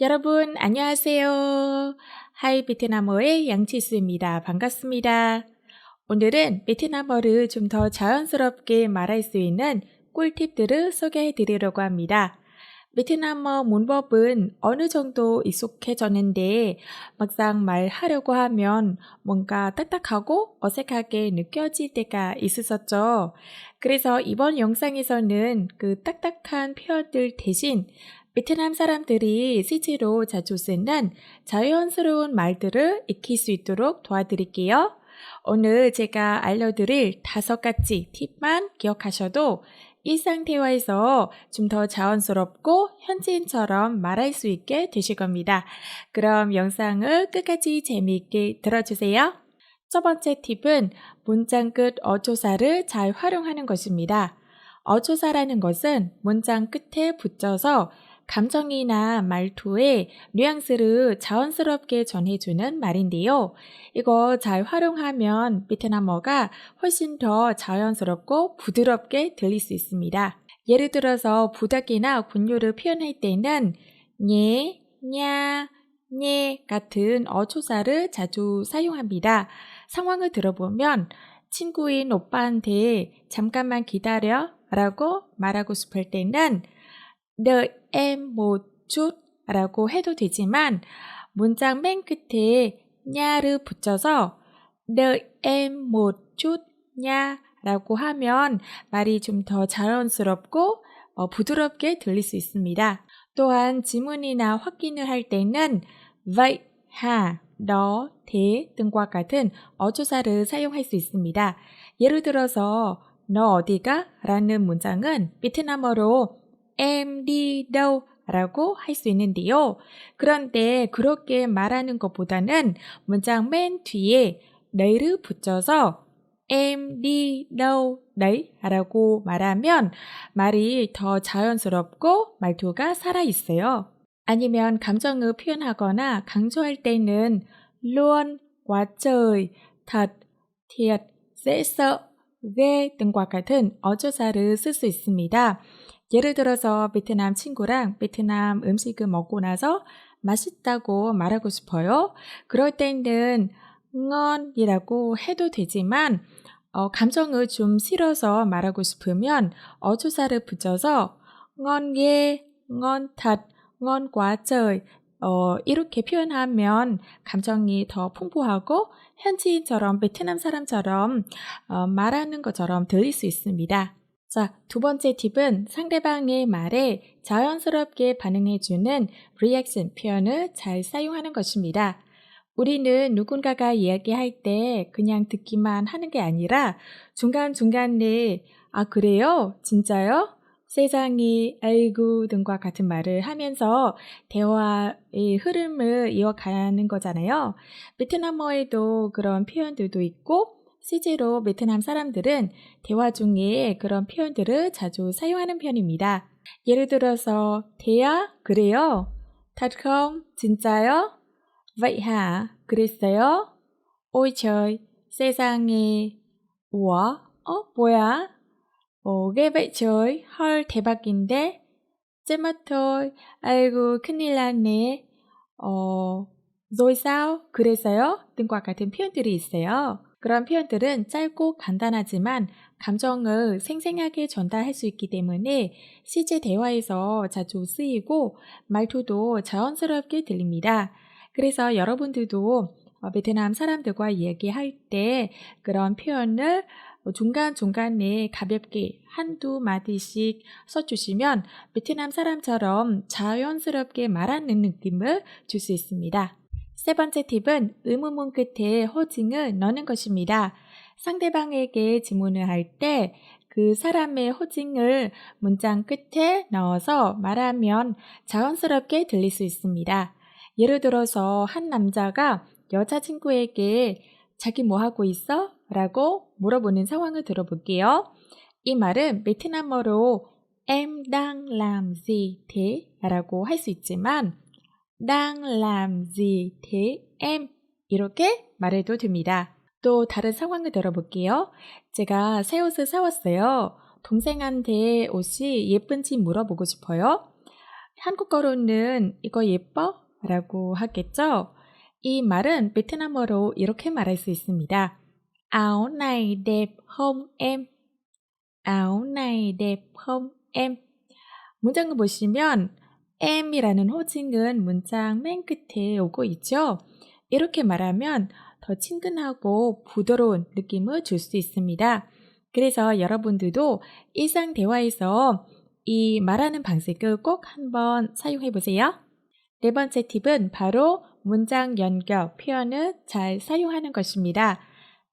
여러분, 안녕하세요. 하이 베트남어의 양치수입니다. 반갑습니다. 오늘은 베트남어를 좀 더 자연스럽게 말할 수 있는 꿀팁들을 소개해 드리려고 합니다. 베트남어 문법은 어느 정도 익숙해졌는데 막상 말하려고 하면 뭔가 딱딱하고 어색하게 느껴질 때가 있었었죠. 그래서 이번 영상에서는 그 딱딱한 표현들 대신 베트남 사람들이 실제로 자주 쓰는 자연스러운 말들을 익힐 수 있도록 도와드릴게요. 오늘 제가 알려드릴 다섯 가지 팁만 기억하셔도 일상 대화에서 좀 더 자연스럽고 현지인처럼 말할 수 있게 되실 겁니다. 그럼 영상을 끝까지 재미있게 들어주세요. 첫 번째 팁은 문장 끝 어조사를 잘 활용하는 것입니다. 어조사라는 것은 문장 끝에 붙여서 감정이나 말투의 뉘앙스를 자연스럽게 전해주는 말인데요. 이거 잘 활용하면 베트남어가 훨씬 더 자연스럽고 부드럽게 들릴 수 있습니다. 예를 들어서 부탁이나 권유를 표현할 때는 예, 냐, 네 같은 어초사를 자주 사용합니다. 상황을 들어보면 친구인 오빠한테 잠깐만 기다려 라고 말하고 싶을 때는 đợi em một chút 라고 해도 되지만 문장 맨 끝에 냐를 붙여서 đợi em một chút 냐 라고 하면 말이 좀 더 자연스럽고 어, 부드럽게 들릴 수 있습니다. 또한 지문이나 확인을 할 때는 vậy hà, đó, thế 등과 같은 어조사를 사용할 수 있습니다. 예를 들어서 너 어디가? 라는 문장은 베트남어로 em đi đâu 라고 할 수 있는데요. 그런데 그렇게 말하는 것보다는 문장 맨 뒤에 네를 붙여서 em đi đâu đấy 라고 말하면 말이 더 자연스럽고 말투가 살아있어요. 아니면 감정을 표현하거나 강조할 때는 luôn, quá trời, thật, thiệt, dễ sợ, ghê 등과 같은 어조사를 쓸 수 있습니다. 예를 들어서 베트남 친구랑 베트남 음식을 먹고 나서 맛있다고 말하고 싶어요. 그럴 때는 ngon이라고 해도 되지만 어, 감정을 좀 실어서 말하고 싶으면 어조사를 붙여서 ngon quá trời 어, 이렇게 표현하면 감정이 더 풍부하고 현지인처럼 베트남 사람처럼 어, 말하는 것처럼 들릴 수 있습니다. 자, 두 번째 팁은 상대방의 말에 자연스럽게 반응해주는 리액션 표현을 잘 사용하는 것입니다. 우리는 누군가가 이야기할 때 그냥 듣기만 하는 게 아니라 중간중간에 아, 그래요? 진짜요? 세상이, 아이고 등과 같은 말을 하면서 대화의 흐름을 이어가는 거잖아요. 베트남어에도 그런 표현들도 있고 실제로 베트남 사람들은 대화 중에 그런 표현들을 자주 사용하는 편입니다. 예를 들어서 대야 그래요? Thật không? 진짜요? Vậy hả? 그랬어요? Ôi trời, 세상에. ủa? 어, 뭐야? 어, ghê vậy trời, 헐 대박인데? chết thôi, 아이고 큰일 났네. 어, rồi sao? 그래서요? 등과 같은 표현들이 있어요. 그런 표현들은 짧고 간단하지만 감정을 생생하게 전달할 수 있기 때문에 실제 대화에서 자주 쓰이고 말투도 자연스럽게 들립니다. 그래서 여러분들도 어, 베트남 사람들과 얘기할 때 그런 표현을 중간중간에 가볍게 한두 마디씩 써주시면 베트남 사람처럼 자연스럽게 말하는 느낌을 줄 수 있습니다. 세 번째 팁은 의문문 끝에 호칭을 넣는 것입니다. 상대방에게 질문을 할 때 그 사람의 호칭을 문장 끝에 넣어서 말하면 자연스럽게 들릴 수 있습니다. 예를 들어서 한 남자가 여자친구에게 자기 뭐 하고 있어? 라고 물어보는 상황을 들어볼게요. 이 말은 베트남어로 em đang làm gì thế? 라고 할 수 있지만 đang làm gì thế em? 이렇게 말해도 됩니다. 또 다른 상황을 들어볼게요. 제가 새 옷을 사왔어요. 동생한테 옷이 예쁜지 물어보고 싶어요. 한국어로는 이거 예뻐? 라고 하겠죠? 이 말은 베트남어로 이렇게 말할 수 있습니다. áo này đẹp không em? áo này đẹp không em? 문장을 보시면 em이라는 호칭은 문장 맨 끝에 오고 있죠. 이렇게 말하면 더 친근하고 부드러운 느낌을 줄 수 있습니다. 그래서 여러분들도 일상 대화에서 이 말하는 방식을 꼭 한번 사용해 보세요. 네 번째 팁은 바로 문장 연결 표현을 잘 사용하는 것입니다.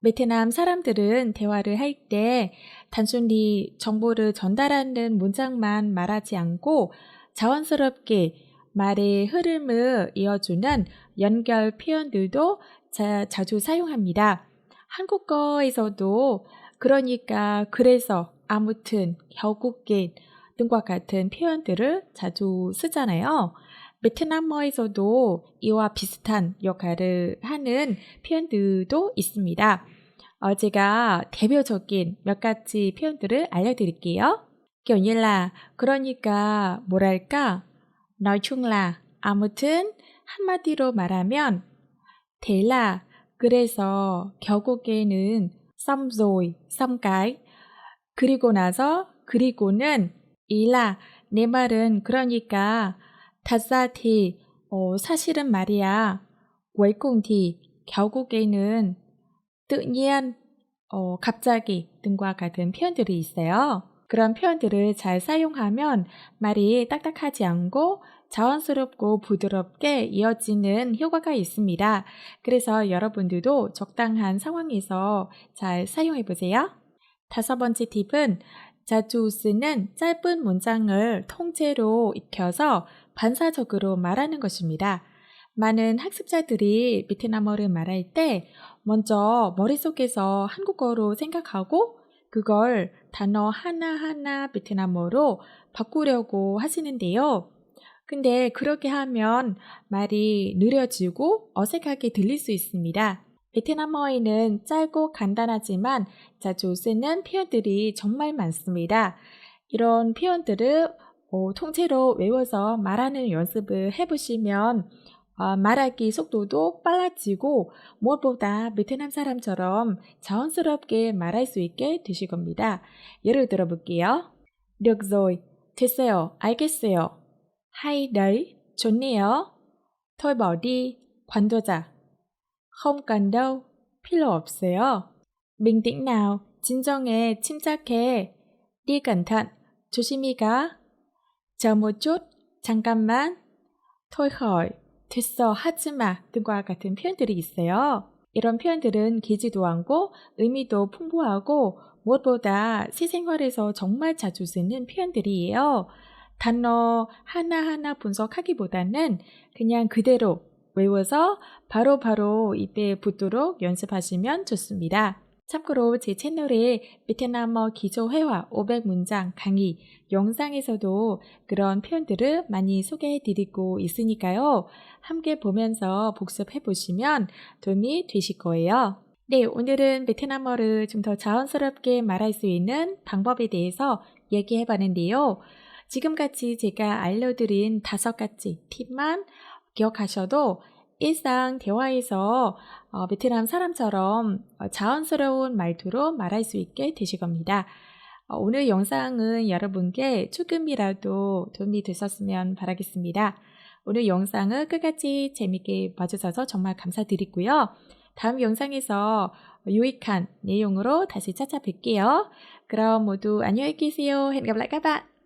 베트남 사람들은 대화를 할 때 단순히 정보를 전달하는 문장만 말하지 않고 자연스럽게 말의 흐름을 이어주는 연결 표현들도 자, 자주 사용합니다. 한국어에서도 그러니까 그래서 아무튼 결국엔 등과 같은 표현들을 자주 쓰잖아요. 베트남어에서도 이와 비슷한 역할을 하는 표현들도 있습니다. 어, 제가 대표적인 몇 가지 표현들을 알려드릴게요. Kiểu như là 그러니까 뭐랄까 nói chung là 아무튼 한마디로 말하면 thế là 그래서 결국에는 xong rồi xong cái. 그리고 나서 그리고는 이라 내 말은 그러니까 다사티 어, 사실은 말이야. 웨이콩티 결국에는 nhiên 어, 갑자기 등과 같은 표현들이 있어요. 그런 표현들을 잘 사용하면 말이 딱딱하지 않고 자연스럽고 부드럽게 이어지는 효과가 있습니다. 그래서 여러분들도 적당한 상황에서 잘 사용해 보세요. 다섯 번째 팁은 자주 쓰는 짧은 문장을 통째로 익혀서 반사적으로 말하는 것입니다. 많은 학습자들이 베트남어를 말할 때 먼저 머릿속에서 한국어로 생각하고 그걸 단어 하나하나 베트남어로 바꾸려고 하시는데요. 근데 그렇게 하면 말이 느려지고 어색하게 들릴 수 있습니다. 베트남어에는 짧고 간단하지만 자주 쓰는 표현들이 정말 많습니다. 이런 표현들을 어, 통째로 외워서 말하는 연습을 해보시면 어, 말하기 속도도 빨라지고 무엇보다 베트남 사람처럼 자연스럽게 말할 수 있게 되실 겁니다. 예를 들어 볼게요. được rồi, 됐어요, 알겠어요. hay đấy, 좋네요. thôi bỏ đi, 관두자. không cần đâu, 필요 없어요. bình tĩnh nào, 진정해, 침착해. đi cẩn thận, 조심히 가. chờ một chút, 잠깐만. thôi khỏi, 됐어, 하지마 등과 같은 표현들이 있어요. 이런 표현들은 기지도 않고 의미도 풍부하고 무엇보다 실생활에서 정말 자주 쓰는 표현들이에요. 단어 하나하나 분석하기보다는 그냥 그대로 외워서 바로바로 바로 입에 붙도록 연습하시면 좋습니다. 참고로 제 채널에 베트남어 기초 회화 500문장 강의 영상에서도 그런 표현들을 많이 소개해 드리고 있으니까요. 함께 보면서 복습해 보시면 도움이 되실 거예요. 네, 오늘은 베트남어를 좀 더 자연스럽게 말할 수 있는 방법에 대해서 얘기해 봤는데요. 지금까지 제가 알려드린 다섯 가지 팁만 기억하셔도 일상 대화에서 어, 베트남 사람처럼 어, 자연스러운 말투로 말할 수 있게 되실 겁니다. 어, 오늘 영상은 여러분께 조금이라도 도움이 되셨으면 바라겠습니다. 오늘 영상을 끝까지 재밌게 봐주셔서 정말 감사드리고요. 다음 영상에서 유익한 내용으로 다시 찾아뵐게요. 그럼 모두 안녕히 계세요. hẹn gặp.